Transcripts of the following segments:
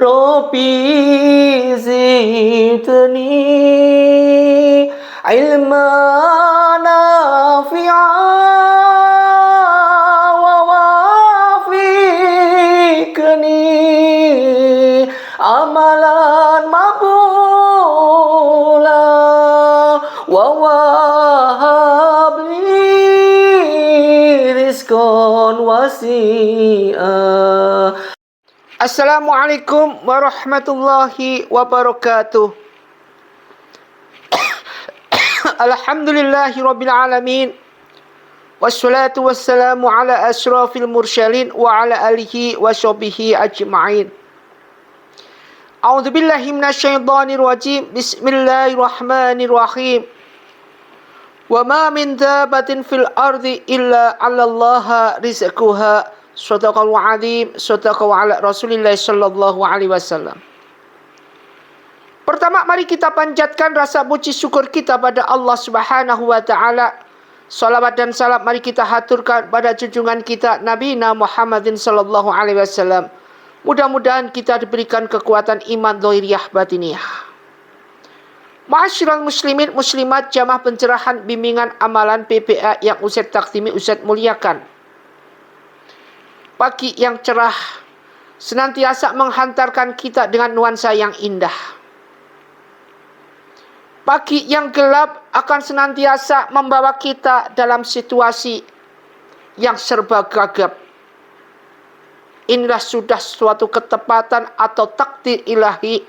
ربي زدني علما نافعا ووافقني عملا مقبولا ووهب لي رزقا وسيئا Assalamualaikum warahmatullahi wabarakatuh. Alhamdulillahi rabbil alamin. Wassalatu wassalamu ala asrafil mursalin wa ala alihi wa sahbihi ajma'in. A'udzu billahi minasyaitonir rajim. Bismillahirrahmanirrahim. Wa ma min dabatin fil ardi illa 'ala Allah rizquha. Sadaqallahu azim, sadaqallahu ala Rasulillah sallallahu alaihi wasallam. Pertama mari kita panjatkan rasa puji syukur kita pada Allah Subhanahu wa taala. Salawat dan salam mari kita haturkan pada junjungan kita Nabi Muhammadin sallallahu alaihi wasallam. Mudah-mudahan kita diberikan kekuatan iman dohiriyah batiniah. Ma'asyiral muslimin muslimat jamaah pencerahan bimbingan amalan PPA yang Ustaz Taktimi Ustaz muliakan pagi yang cerah senantiasa menghantarkan kita dengan nuansa yang indah. Pagi yang gelap akan senantiasa membawa kita dalam situasi yang serba gagap. Inilah sudah suatu ketepatan atau takdir ilahi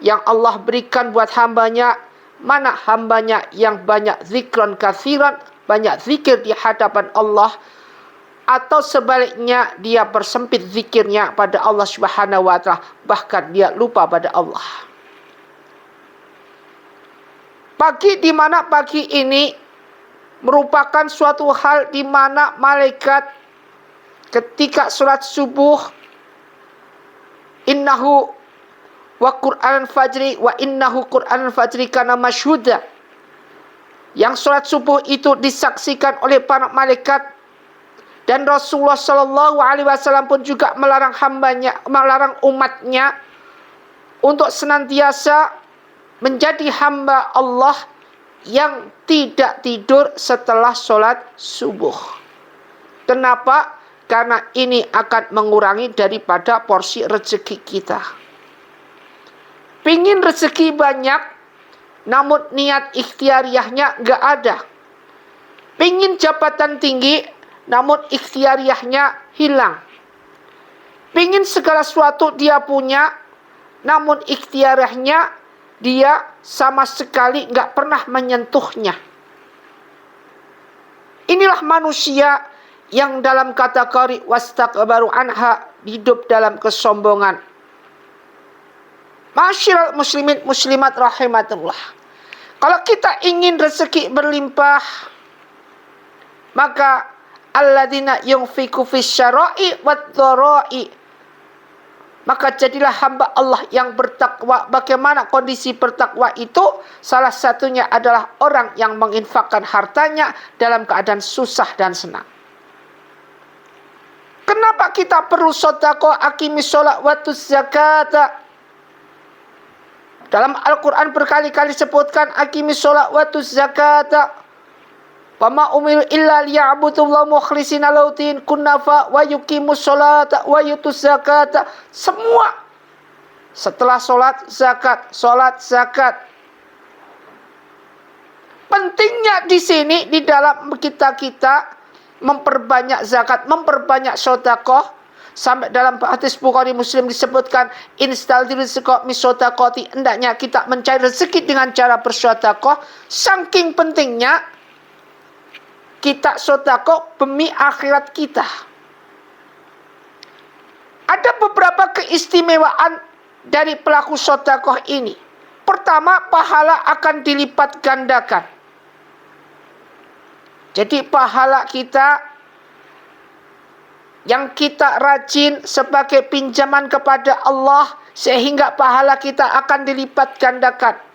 yang Allah berikan buat hambanya. Mana hambanya yang banyak zikran kathiran, banyak zikir di hadapan Allah, atau sebaliknya dia bersempit zikirnya pada Allah Subhanahu wa taala bahkan dia lupa pada Allah. Pagi di mana pagi ini merupakan suatu hal di mana malaikat ketika surat subuh innahu wa Qur'an fajri wa innahu Qur'an fajri kana masyhuda yang surat subuh itu disaksikan oleh para malaikat dan Rasulullah Shallallahu Alaihi Wasallam pun juga melarang hambanya, melarang umatnya untuk senantiasa menjadi hamba Allah yang tidak tidur setelah sholat subuh. Kenapa? Karena ini akan mengurangi daripada porsi rezeki kita. Pingin rezeki banyak, namun niat ikhtiariahnya nggak ada. Pingin jabatan tinggi, namun ikhtiariahnya hilang. Pingin segala sesuatu dia punya, namun ikhtiariahnya dia sama sekali nggak pernah menyentuhnya. Inilah manusia yang dalam kategori wastakbaru anha hidup dalam kesombongan. Masyiral muslimin muslimat rahimatullah. Kalau kita ingin rezeki berlimpah, maka alladzina yunfiku fis syara'i maka jadilah hamba Allah yang bertakwa. Bagaimana kondisi bertakwa itu? Salah satunya adalah orang yang menginfakkan hartanya dalam keadaan susah dan senang. Kenapa kita perlu sodako akimi sholat waktu zakat? Dalam Al-Quran berkali-kali sebutkan akimi sholat waktu zakat. Wama umil illa liya'budullah mukhlishina lautin kunnafa wa yuqimus sholata wa yutuz zakata. Semua setelah sholat zakat, sholat zakat. Pentingnya di sini di dalam kita kita memperbanyak zakat, memperbanyak sodakoh, sampai dalam hadis Bukhari Muslim disebutkan instal rizqa misodakoti hendaknya kita mencari rezeki dengan cara bersodakoh saking pentingnya kita sodako demi akhirat kita. Ada beberapa keistimewaan dari pelaku sodakoh ini. Pertama, pahala akan dilipat gandakan. Jadi pahala kita yang kita rajin sebagai pinjaman kepada Allah sehingga pahala kita akan dilipat gandakan.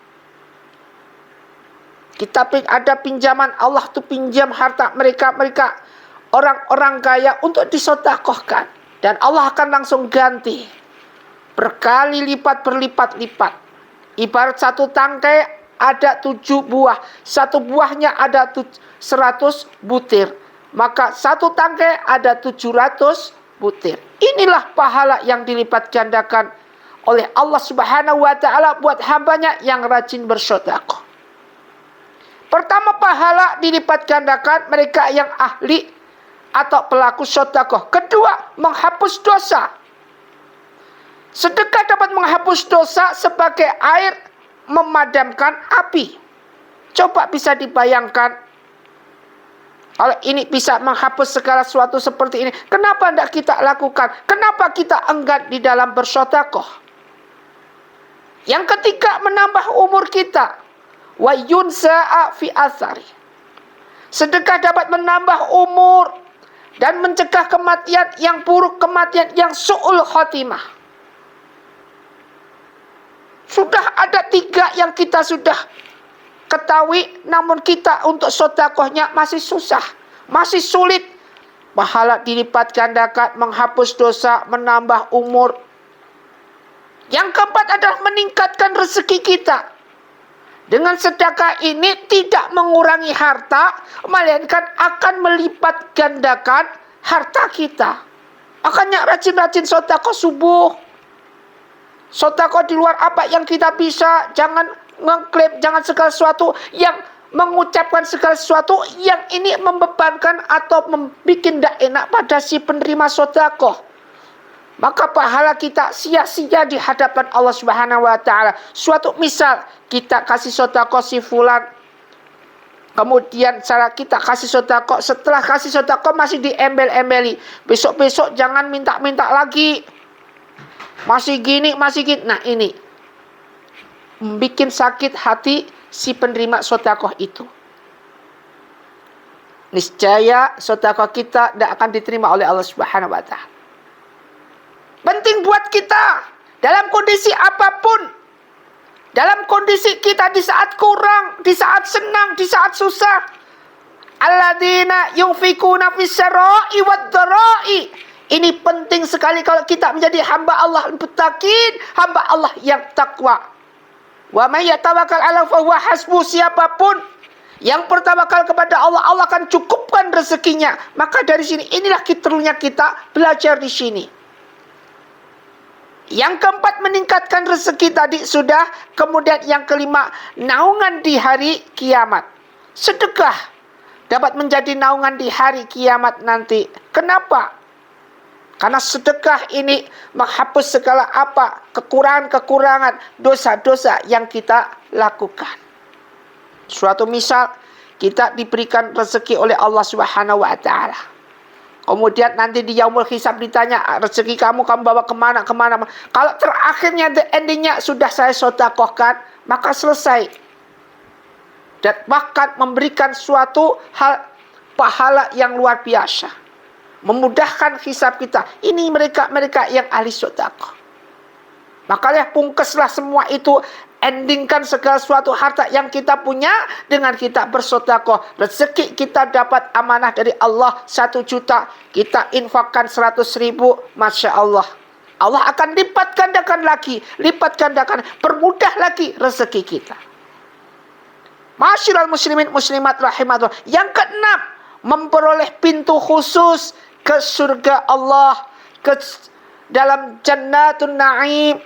Kita ada pinjaman Allah tuh pinjam harta mereka mereka orang-orang kaya untuk disodakohkan dan Allah akan langsung ganti. berkali lipat berlipat-lipat. Ibarat satu tangkai ada tujuh buah, satu buahnya ada seratus butir. Maka satu tangkai ada tujuh ratus butir. Inilah pahala yang dilipat gandakan oleh Allah Subhanahu wa taala buat hambanya yang rajin bersedekah. Pertama pahala dilipat gandakan mereka yang ahli atau pelaku sedekah. Kedua, menghapus dosa. Sedekah dapat menghapus dosa sebagai air memadamkan api. Coba bisa dibayangkan kalau ini bisa menghapus segala sesuatu seperti ini, kenapa tidak kita lakukan? Kenapa kita enggan di dalam bersodakoh? Yang ketiga menambah umur kita wa yunsa'a fi asari. Sedekah dapat menambah umur dan mencegah kematian yang buruk, kematian yang su'ul khotimah. Sudah ada tiga yang kita sudah ketahui, namun kita untuk sodakohnya masih susah, masih sulit. Pahala dilipat gandakan, menghapus dosa, menambah umur. Yang keempat adalah meningkatkan rezeki kita. Dengan sedekah ini tidak mengurangi harta, melainkan akan melipat gandakan harta kita. Makanya rajin-rajin sotako subuh. Sotako di luar apa yang kita bisa. Jangan mengklaim, jangan segala sesuatu yang mengucapkan segala sesuatu yang ini membebankan atau membuat tidak enak pada si penerima sotako maka pahala kita sia-sia di hadapan Allah Subhanahu wa taala. Suatu misal kita kasih sedekah si fulan Kemudian cara kita kasih sodako, setelah kasih sodako masih diembel-embeli. Besok-besok jangan minta-minta lagi. Masih gini, masih gini. Nah ini. Bikin sakit hati si penerima sodako itu. Niscaya sodako kita tidak akan diterima oleh Allah Subhanahu wa Ta'ala. Penting buat kita dalam kondisi apa pun. Dalam kondisi kita di saat kurang, di saat senang, di saat susah. Alladzina yunfikuna fis-sarai wad-dharai. Ini penting sekali kalau kita menjadi hamba Allah mutakin, hamba Allah yang takwa. Wa may yatawakkal 'ala fahuwa hasbu siapa pun yang bertawakal kepada Allah, Allah akan cukupkan rezekinya. Maka dari sini inilah kiterunya kita belajar di sini. Yang keempat meningkatkan rezeki tadi sudah. Kemudian yang kelima naungan di hari kiamat. Sedekah dapat menjadi naungan di hari kiamat nanti. Kenapa? Karena sedekah ini menghapus segala apa kekurangan-kekurangan dosa-dosa yang kita lakukan. Suatu misal kita diberikan rezeki oleh Allah Subhanahu wa taala Kemudian nanti di yaumul hisab ditanya rezeki kamu kamu bawa ke mana ke mana. Kalau terakhirnya the endingnya sudah saya sodakohkan maka selesai. Dan bahkan memberikan suatu hal pahala yang luar biasa. Memudahkan hisab kita. Ini mereka-mereka yang ahli sodakoh. Makanya pungkeslah semua itu endingkan segala suatu harta yang kita punya dengan kita bersodakoh. Rezeki kita dapat amanah dari Allah satu juta. Kita infakkan seratus ribu. Masya Allah. Allah akan lipat gandakan lagi. Lipat gandakan. Permudah lagi rezeki kita. Masyiral muslimin muslimat rahimatullah. Yang keenam. Memperoleh pintu khusus ke surga Allah. Ke dalam jannatun na'im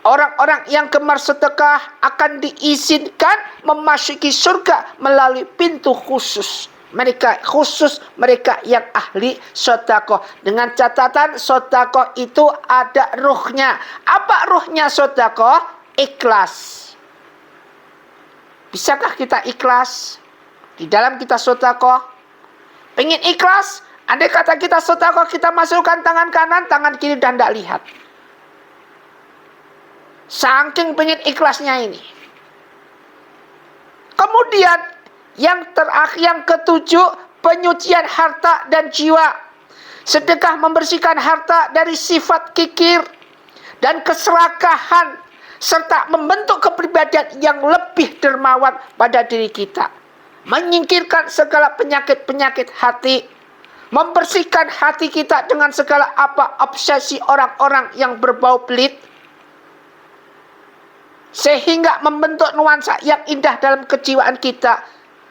Orang-orang yang gemar sedekah akan diizinkan memasuki surga melalui pintu khusus. Mereka khusus mereka yang ahli sodako. Dengan catatan sodako itu ada ruhnya. Apa ruhnya sodako? Ikhlas. Bisakah kita ikhlas? Di dalam kita sodako. Pengen ikhlas? Andai kata kita sodako, kita masukkan tangan kanan, tangan kiri dan tidak lihat. Saking pengen ikhlasnya ini. Kemudian yang terakhir yang ketujuh penyucian harta dan jiwa. Sedekah membersihkan harta dari sifat kikir dan keserakahan serta membentuk kepribadian yang lebih dermawan pada diri kita. Menyingkirkan segala penyakit-penyakit hati, Membersihkan hati kita dengan segala apa obsesi orang-orang yang berbau pelit. Sehingga membentuk nuansa yang indah dalam kejiwaan kita.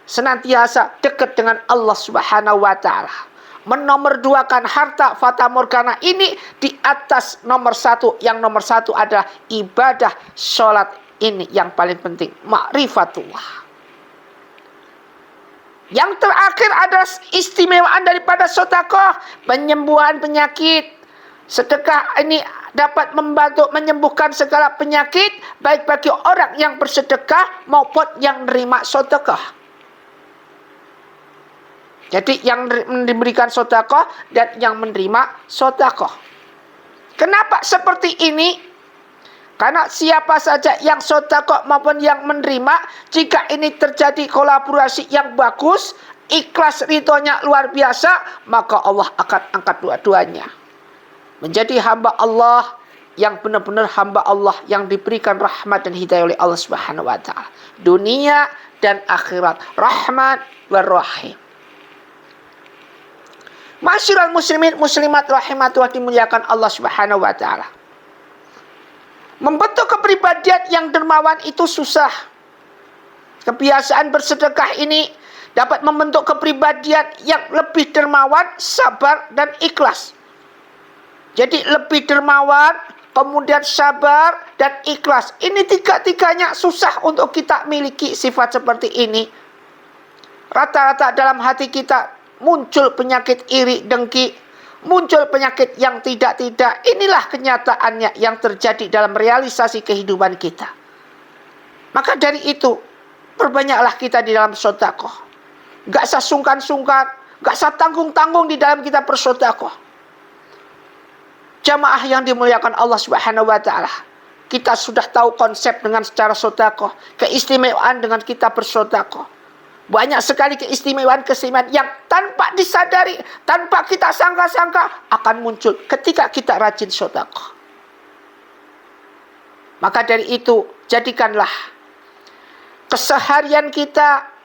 Senantiasa dekat dengan Allah subhanahu wa ta'ala. Menomorduakan harta fata morgana ini di atas nomor satu. Yang nomor satu adalah ibadah sholat ini yang paling penting. Ma'rifatullah. Yang terakhir adalah istimewaan daripada sotakoh. Penyembuhan penyakit. Sedekah ini dapat membantu menyembuhkan segala penyakit. Baik bagi orang yang bersedekah maupun yang menerima sotakoh. Jadi yang diberikan sotakoh dan yang menerima sotakoh. Kenapa seperti ini? Karena siapa saja yang sodako maupun yang menerima, jika ini terjadi kolaborasi yang bagus, ikhlas ritonya luar biasa, maka Allah akan angkat dua-duanya. Menjadi hamba Allah yang benar-benar hamba Allah yang diberikan rahmat dan hidayah oleh Allah Subhanahu wa taala. Dunia dan akhirat. Rahmat wa rahim. Masyiral muslimin muslimat rahimatullah dimuliakan Allah Subhanahu wa taala. Membentuk kepribadian yang dermawan itu susah. Kebiasaan bersedekah ini dapat membentuk kepribadian yang lebih dermawan, sabar, dan ikhlas. Jadi lebih dermawan, kemudian sabar, dan ikhlas. Ini tiga-tiganya susah untuk kita miliki sifat seperti ini. Rata-rata dalam hati kita muncul penyakit iri, dengki, muncul penyakit yang tidak-tidak. Inilah kenyataannya yang terjadi dalam realisasi kehidupan kita. Maka dari itu, perbanyaklah kita di dalam sodakoh. Gak usah sungkan-sungkan, gak usah tanggung-tanggung di dalam kita bersodakoh. Jamaah yang dimuliakan Allah Subhanahu wa taala. Kita sudah tahu konsep dengan secara sodakoh, keistimewaan dengan kita bersodakoh. Banyak sekali keistimewaan-keistimewaan yang tanpa disadari, tanpa kita sangka-sangka akan muncul ketika kita rajin sodakoh. Maka dari itu, jadikanlah keseharian kita,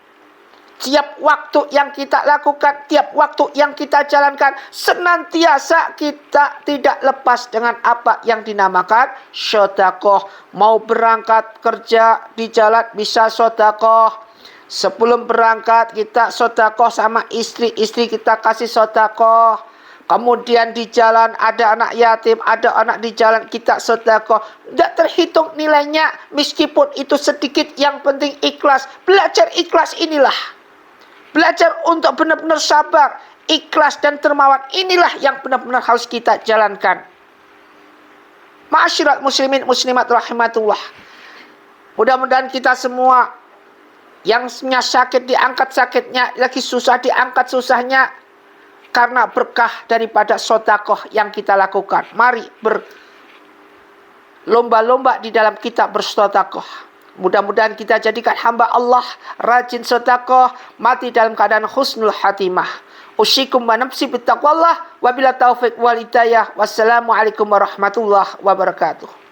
tiap waktu yang kita lakukan, tiap waktu yang kita jalankan, senantiasa kita tidak lepas dengan apa yang dinamakan sodakoh. Mau berangkat kerja di jalan bisa sodakoh Sebelum berangkat kita sodakoh sama istri, istri kita kasih sodakoh. Kemudian di jalan ada anak yatim, ada anak di jalan kita sodakoh. Tidak terhitung nilainya meskipun itu sedikit yang penting ikhlas. Belajar ikhlas inilah. Belajar untuk benar-benar sabar, ikhlas dan termawan. Inilah yang benar-benar harus kita jalankan. Ma'asyirat muslimin muslimat rahimatullah. Mudah-mudahan kita semua yang sakit diangkat sakitnya, lagi susah diangkat susahnya. Karena berkah daripada sodakoh yang kita lakukan. Mari berlomba-lomba di dalam kita bersodakoh. Mudah-mudahan kita jadikan hamba Allah rajin sodakoh, mati dalam keadaan husnul hatimah. Usyikum wa nafsi bittaqwallah, wabila taufiq wal hidayah. Wassalamualaikum warahmatullahi wabarakatuh.